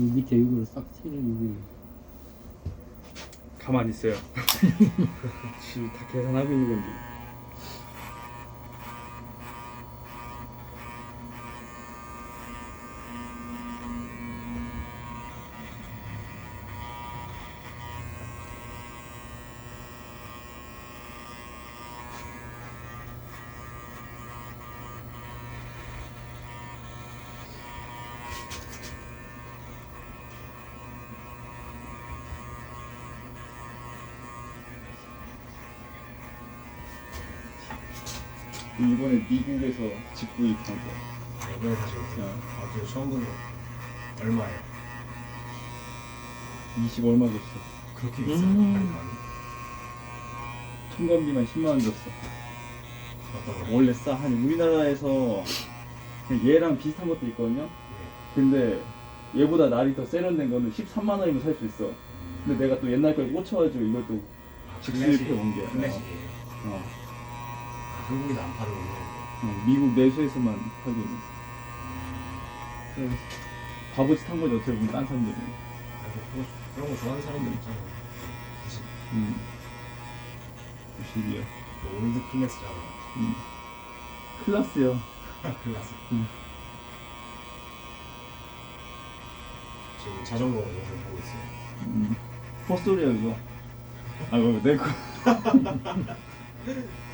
밑에 이걸 싹 칠을 이게 가만히 있어요. 지금 다 계산하고 있는 건지. 이번에 미국에서 집 구입한 거. 이번에 사셨어요? 어. 아, 저 처음 듣는 얼마예요? 20 얼마 줬어. 그렇게 비싸요? 음. 많이 많이? 청관비만 10만 원 줬어. 어떤 거? 원래 싸. 한 우리나라에서 그냥 얘랑 비슷한 것도 있거든요. 네. 근데 얘보다 날이 더 세련된 거는 13만 원이면 살 수 있어. 근데 내가 또 옛날 거에 꽂혀가지고 이것도 아, 직수입해 온 게. 어, 아, 한국에서 안 파는군요. 어, 미국 내수에서만 팔고 있는. 그래서 바보짓 한 거죠. 어떻게 보면 딴 사람들이. 아, 그거, 그런 거 좋아하는 사람들 있잖아요. 그치? 음. 92야. 그 올드 클래스잖아. 음. 클라스요. 클래스. 음. 지금 자전거 영상 보고 있어요. 음. 헛소리야 이거. 아 이거 내 거.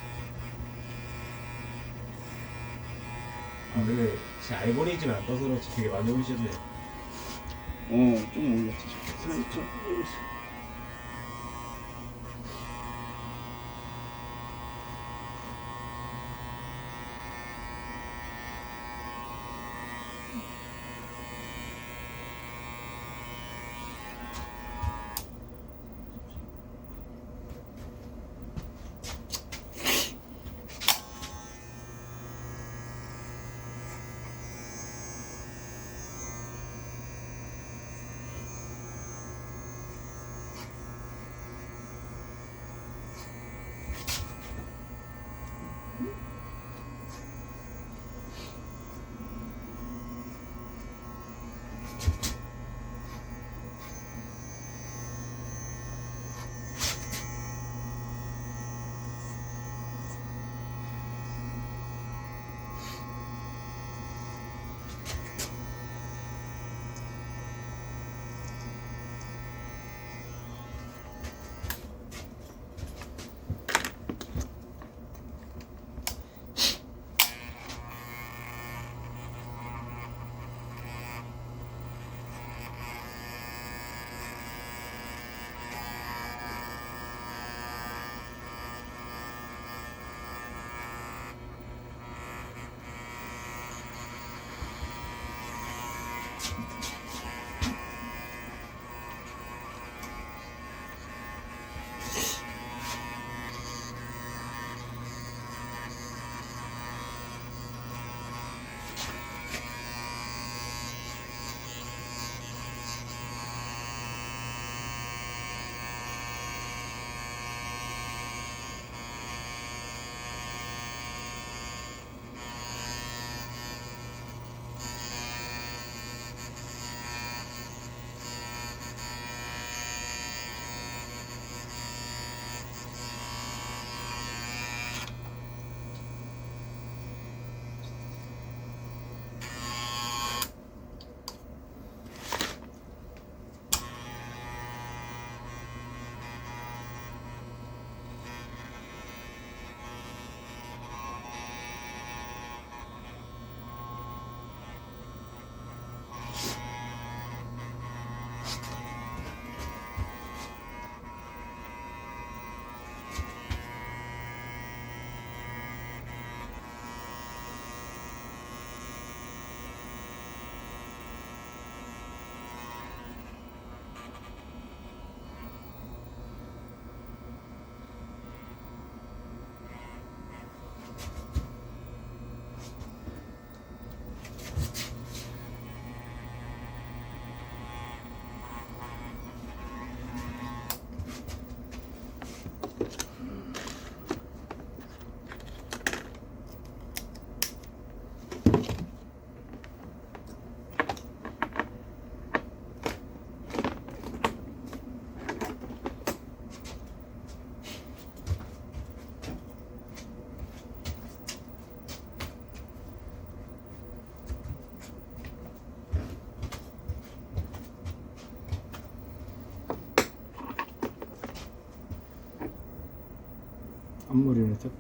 아, 근데 제 알고리즘이 안 떠서 그렇지 되게 많이 올리셨네. 어, 좀 올렸지. 살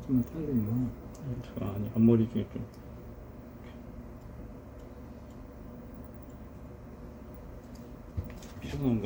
상당히 뭐 제가 아니 앞머리 중에 좀. 피어나온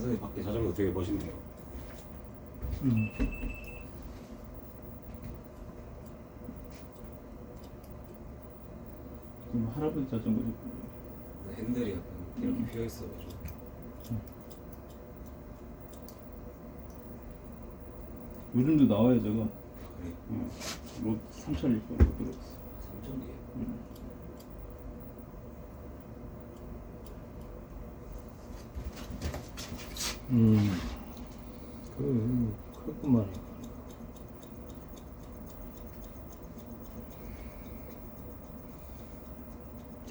선생님 밖에 자전거 되게 멋있네요. 음. 좀 할아버지 자전거 좀. 핸들이 약간 이렇게 비어 있어가지고. 요즘도 나와요 저거. 그래. 어. 뭐 삼천일 거로 들었어. 삼천이에 음. 그 그렇구만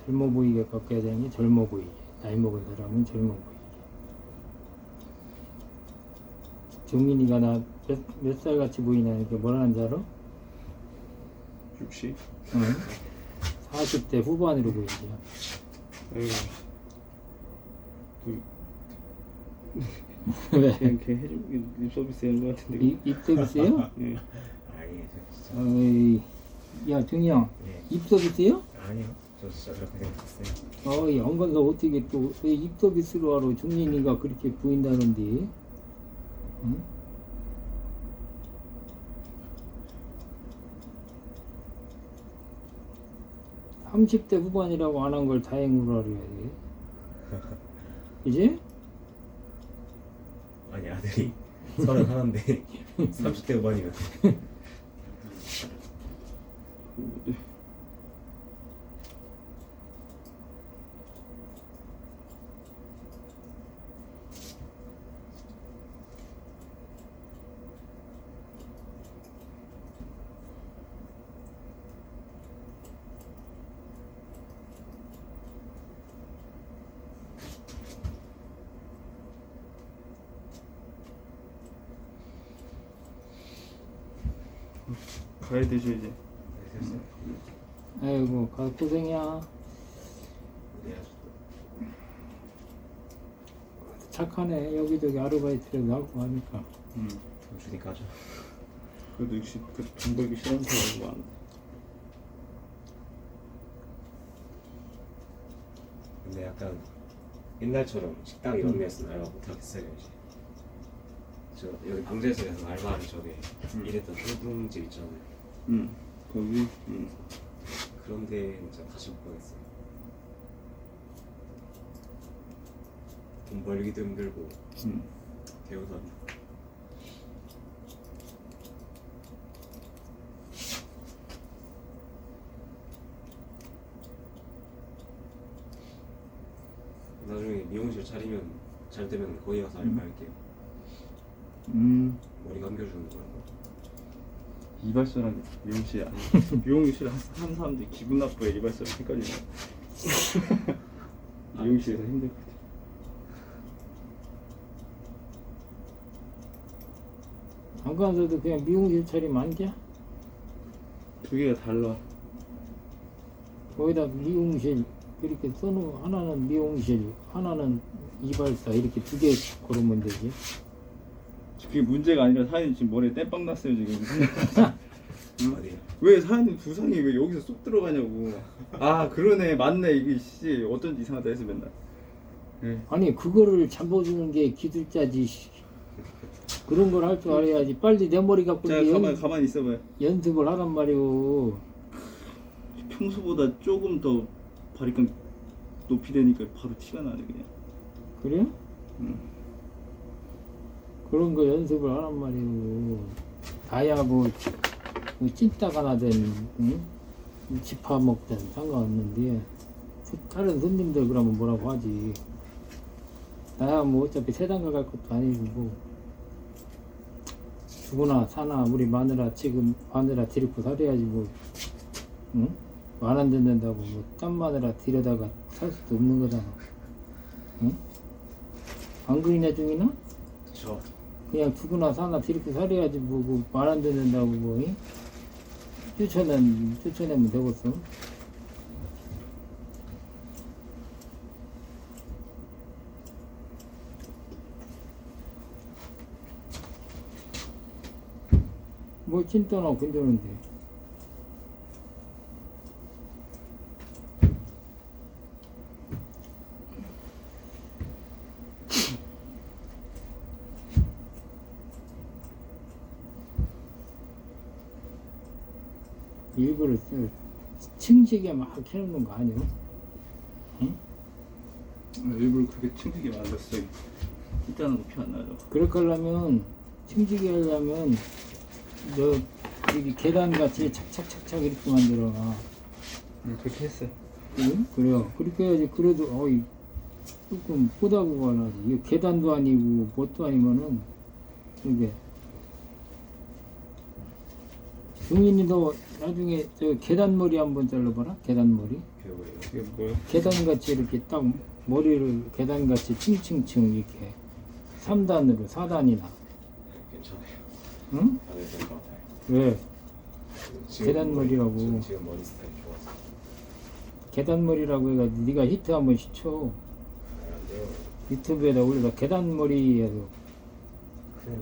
젊어 보이게 깎아야 되는 게 젊어 보이게 나이 먹은 사람은 젊어 보이게 정민이가 나 몇 살 같이 보이냐는 게 뭐라는 줄 알아? 60. 응? 40대 후반으로 보이지 에휴. 그 왜? 그냥 걔 해주고 립 서비스 하는 것 같은데. 입, 입서비스요? 예. 아니에요 저 진짜 어이, 야, 중이 형, 예 입서비스요? 아니요 저 진짜 그렇게 생각했어요 어이, 연관사 어떻게 또, 왜 입서비스로 하러 중인이가 그렇게 보인다는데? 응? 삼십 대 후반이라고 안 한 걸 다행으로 알아야지. 그지? 아니 아들이 서른 하나인데 30대 후반이면 가야 되죠 이제. 아이고, 가- 고생이야. 네 착하네. 여기저기 아르바이트라도 하고 하니까. 음. 돈 주니까 하죠 그래도 역시 그돈 벌기 싫어하는 사람이 많아. 근데 약간 옛날처럼 식당 이런 데서 알바 못하겠어요 이제 저 여기 방제소에서 알바하기 전에 음. 일했던 소등집 있잖아요 음. 거기. 음. 그런데 진짜 다시 못 가겠어요 돈 벌기도 힘들고 음. 대우도 안 좋고 나중에 미용실 차리면 잘 되면 거기 가서 알바할게요 음, 이발소랑 미용실 아니 미용실 한, 한 사람들이 기분 나빠요 이발소랑 헷갈리네. 미용실에서 힘들거든. 안 가서도 그냥 미용실 안 돼? 두 개가 달라. 거기다 미용실 이렇게 써놓은 하나는 미용실, 하나는 이발사 이렇게 두 개 고르면 되지. 그게 문제가 아니라 사연이 지금 머리에 땜빵 났어요 지금. 왜 사연이 부상이 왜 여기서 쏙 들어가냐고. 아 그러네 맞네 이게 씨 어쩐지 이상하다 해서 맨날. 예. 아니 그거를 잡아주는 게 기술자지. 씨. 그런 걸 할 줄 알아야지. 빨리 내 머리 갖고 자 가만 연, 가만히 있어봐요. 연습을 하란 말이오. 평소보다 조금 더 바리깡 높이 되니까 바로 티가 나네 그냥. 그래? 음. 그런 거 연습을 하란 말이오. 다야 뭐, 뭐 찐따 하나든 응? 집화 먹든 상관없는데 다른 손님들 그러면 뭐라고 하지. 나야 뭐 어차피 세단가 갈 것도 아니고 뭐 죽으나 사나 우리 마누라 지금 마누라 데리고 살아야지 뭐 응? 말안 듣는다고 뭐 딴 마누라 데려다가 살 수도 없는 거잖아 응? 안 그러냐 중이나? 저 그냥 죽으나 사나 데리고 살아야지 뭐 말 안 듣는다고 뭐 응? 쫓아내 쫓아내면 되겠어 뭐 찐따나 건드는데 일부러 저 층지게 막 해놓는 거 아니야? 일부러 그렇게 층지게 만들었어요. 일단은 높이 안 나죠. 그렇게 하려면 층지게 하려면 너 여기 계단 같이 착착착착 이렇게 만들어놔. 음, 그렇게 했어요. 응? 그래요. 그렇게 해야지. 그래도 어이 조금 보다고 가나지. 이게 계단도 아니고 뭣도 아니면은 이게 중인이 너 나중에 저 계단머리 한번 잘라봐라. 계단머리. 이게 뭐예요? 계단같이 이렇게 딱 머리를 계단같이 층층층 이렇게 3단으로 4단이나. 괜찮아요 응? 다들 될것 같아요 왜? 지금 계단머리라고. 머리- 지금 머리 스타일 좋아서 계단머리라고 해가지고 네가 히트 한번 시켜. 안 돼요 유튜브에다 올려서 계단머리에서 네.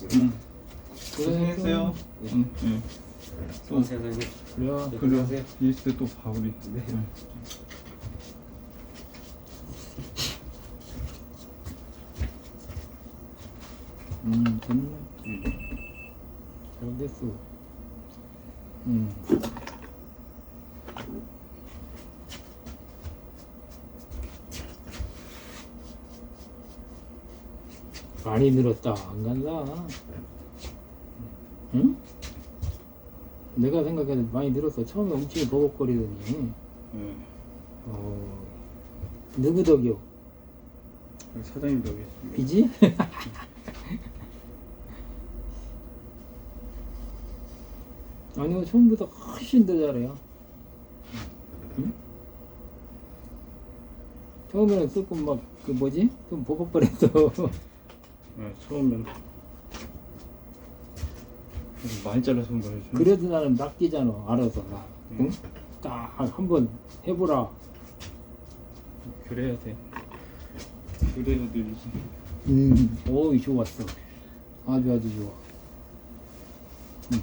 저 가보겠습니다. 응. 고생했어요. 응. 응. 수고하세요, 선생님. 그래요. 네, 그래. 고생하세요. 있을 때또 봐 우리. 네. 응. 음, 됐네. 응. 잘 됐어. 음. 많이 늘었다. 안 간다. 응? 내가 생각해도 많이 늘었어. 처음에 엄청 버벅거리더니. 응. 어, 누구 덕이요? 사장님 있습니다. 비지? 아니요, 처음보다 훨씬 더 잘해요. 응? 처음에는 조금 막, 그 뭐지? 좀 버벅거렸어. 네, 처음엔 많이 잘라서 그런 거예요. 좀. 그래도 나는 낚이잖아, 알아서. 나. 응? 딱 한번 해보라. 그래야 돼. 그래야 늘지. 음, 오이 좋았어. 아주 아주 좋아. 음.